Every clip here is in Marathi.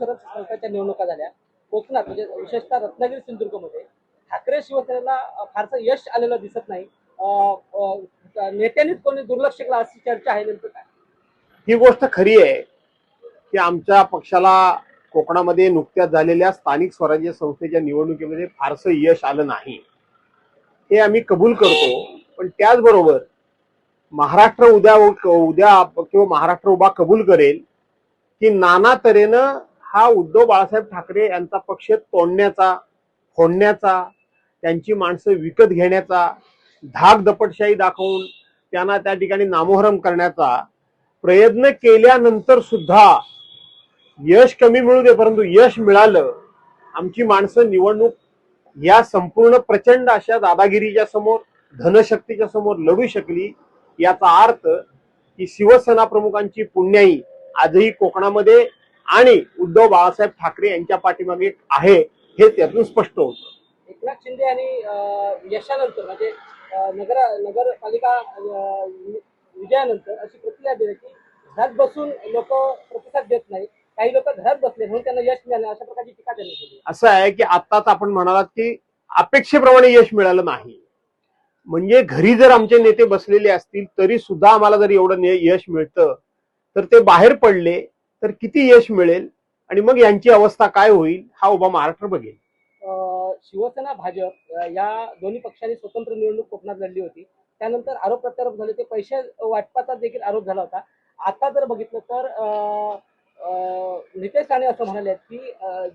सरच सरकारच्या निवडणुका झाल्या. कोकणात म्हणजे विशेषतः रत्नागिरी सिंधुदुर्गमध्ये ठाकरे शिवसेनेला फारसं यश आलेलं दिसत नाही. नेत्यांनीच कोणी दुर्लक्ष केलं अशी चर्चा आहे नेमकं काय? ही गोष्ट खरी आहे की आमच्या पक्षाला कोकणामध्ये नुकत्याच झालेल्या स्थानिक स्वराज्य संस्थेच्या निवडणुकीमध्ये फारसं यश आलं नाही. हे आम्ही कबूल करतो पण त्याचबरोबर महाराष्ट्र उद्या उद्या किंवा महाराष्ट्र उभा कबूल करेल की नाना तऱ्हेनं हा उद्धव बाळासाहेब ठाकरे यांचा पक्ष तोडण्याचा फोडण्याचा त्यांची माणसं विकत घेण्याचा धाक दपटशाही दाखवून त्यांना त्या ठिकाणी नामोहरम करण्याचा प्रयत्न केल्यानंतर सुद्धा यश कमी मिळू दे परंतु यश मिळालं आमची माणसं निवडणूक या संपूर्ण प्रचंड अशा दादागिरीच्या समोर धनशक्तीच्या समोर लढू शकली याचा अर्थ की शिवसेना प्रमुखांची पुण्याई आजही कोकणामध्ये आणि उद्धव बाळासाहेब ठाकरे यांच्या पाठीमागे आहे हे त्यातून स्पष्ट होतं. एकनाथ शिंदे आणि यशानंतर म्हणजे नगर नगरपालिका विजयानंतर अशी प्रतिक्रिया दिली की घरात बसून लोक प्रतिसाद देत नाही काही लोक घरात बसले म्हणून त्यांना यश मिळालं अशा प्रकारची टीका त्यांनी केली. असं आहे की आत्ताच आपण म्हणालात की अपेक्षेप्रमाणे यश मिळालं नाही. म्हणजे घरी जर आमचे नेते बसलेले असतील तरी सुद्धा आम्हाला जर एवढं यश मिळतं तर ते बाहेर पडले तर किती यश मिळेल आणि मग यांची अवस्था काय होईल हा उभा महाराष्ट्र बघेल. शिवसेना भाजप या दोन्ही पक्षांनी स्वतंत्र निवडणूक कोकणात लढली होती. त्यानंतर आरोप प्रत्यारोप झाले ते पैसे वाटपाचा देखील आरोप झाला होता. आता जर बघितलं तर नितेश राणे असं म्हणाले की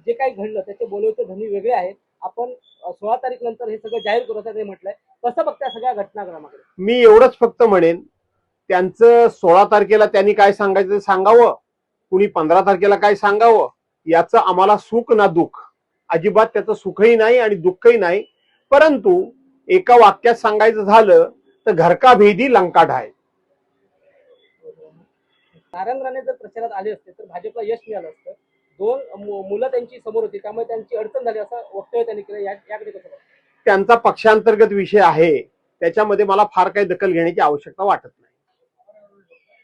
जे काही घडलं त्याचे बोलवते धनी वेगळे आहेत. आपण सोळा तारीख नंतर हे सगळं जाहीर करू असं म्हटलंय. कसं बघताय सगळ्या घटनाक्रमाकडे? मी एवढंच फक्त म्हणेन त्यांचं सोळा तारखेला त्यांनी काय सांगायचं ते सांगावं. कुणी पंधरा तारखेला काय सांगावं? याचं आम्हाला सुख ना दुःख. अजिबात त्याचं सुखही नाही आणि दुःखही नाही. परंतु एका वाक्यात सांगायचं झालं तर घरका भेदी लंका ढाय. नारायण राणे जर प्रचारात आले असते तर भाजपला यश मिळालं असतं. दोन मुलं त्यांची समोर होती त्यामुळे त्यांची अडचण झाली असं वक्तव्य त्यांनी केलं. याकडे कसं? त्यांचा पक्षांतर्गत विषय आहे. त्याच्यामध्ये मला फार काही दखल घेण्याची आवश्यकता वाटत नाही.